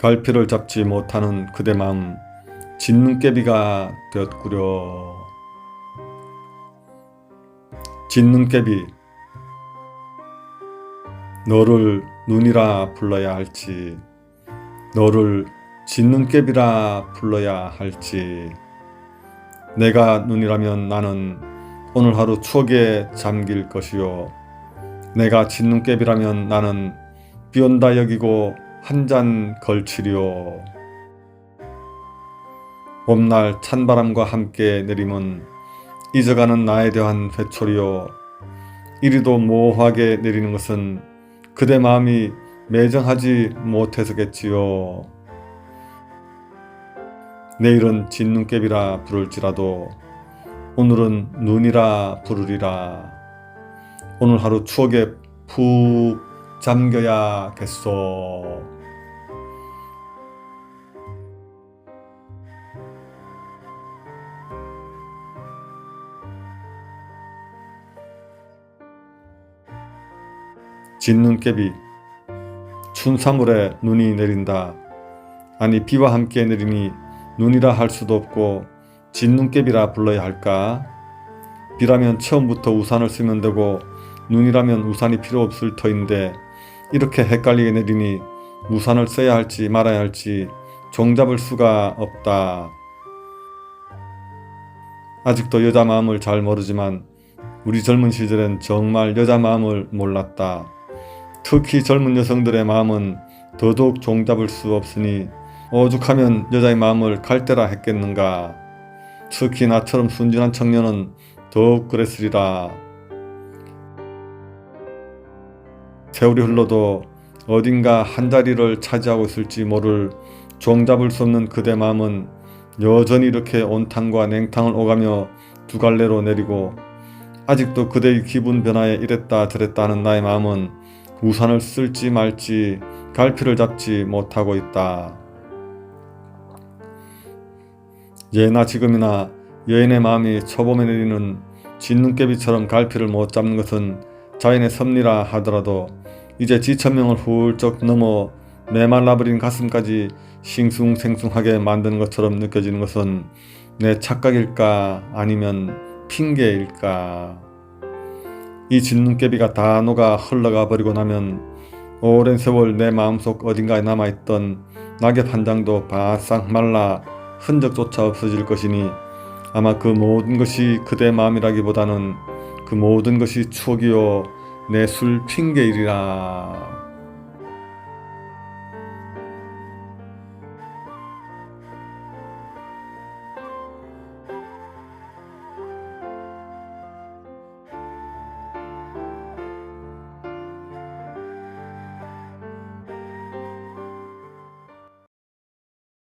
갈피를 잡지 못하는 그대 마음 진눈깨비가 되었구려. 진눈깨비 너를 눈이라 불러야 할지 너를 진눈깨비라 불러야 할지 내가 눈이라면 나는 오늘 하루 추억에 잠길 것이요 내가 진눈깨비라면 나는 비온다 여기고 한 잔 걸치리요 봄날 찬바람과 함께 내림은 잊어가는 나에 대한 회초리요 이리도 모호하게 내리는 것은 그대 마음이 매정하지 못해서겠지요. 내일은 진눈깨비라 부를지라도 오늘은 눈이라 부르리라. 오늘 하루 추억에 푹 잠겨야겠소. 진눈깨비 춘사물에 눈이 내린다. 아니 비와 함께 내리니 눈이라 할 수도 없고 진눈깨비라 불러야 할까? 비라면 처음부터 우산을 쓰면 되고 눈이라면 우산이 필요 없을 터인데 이렇게 헷갈리게 내리니 우산을 써야 할지 말아야 할지 종잡을 수가 없다. 아직도 여자 마음을 잘 모르지만 우리 젊은 시절엔 정말 여자 마음을 몰랐다. 특히 젊은 여성들의 마음은 더더욱 종잡을 수 없으니 오죽하면 여자의 마음을 갈대라 했겠는가. 특히 나처럼 순진한 청년은 더욱 그랬으리라. 세월이 흘러도 어딘가 한 자리를 차지하고 있을지 모를 종잡을 수 없는 그대 마음은 여전히 이렇게 온탕과 냉탕을 오가며 두 갈래로 내리고 아직도 그대의 기분 변화에 이랬다 저랬다 하는 나의 마음은 우산을 쓸지 말지 갈피를 잡지 못하고 있다. 예나 지금이나 여인의 마음이 초봄에 내리는 진눈깨비처럼 갈피를 못 잡는 것은 자연의 섭리라 하더라도 이제 지천명을 훌쩍 넘어 메말라버린 가슴까지 싱숭생숭하게 만드는 것처럼 느껴지는 것은 내 착각일까? 아니면 핑계일까? 이 진눈깨비가 다 녹아 흘러가 버리고 나면 오랜 세월 내 마음속 어딘가에 남아있던 낙엽 한 장도 바싹 말라 흔적조차 없어질 것이니 아마 그 모든 것이 그대 마음이라기보다는 그 모든 것이 추억이요 내 술 핑계이리라.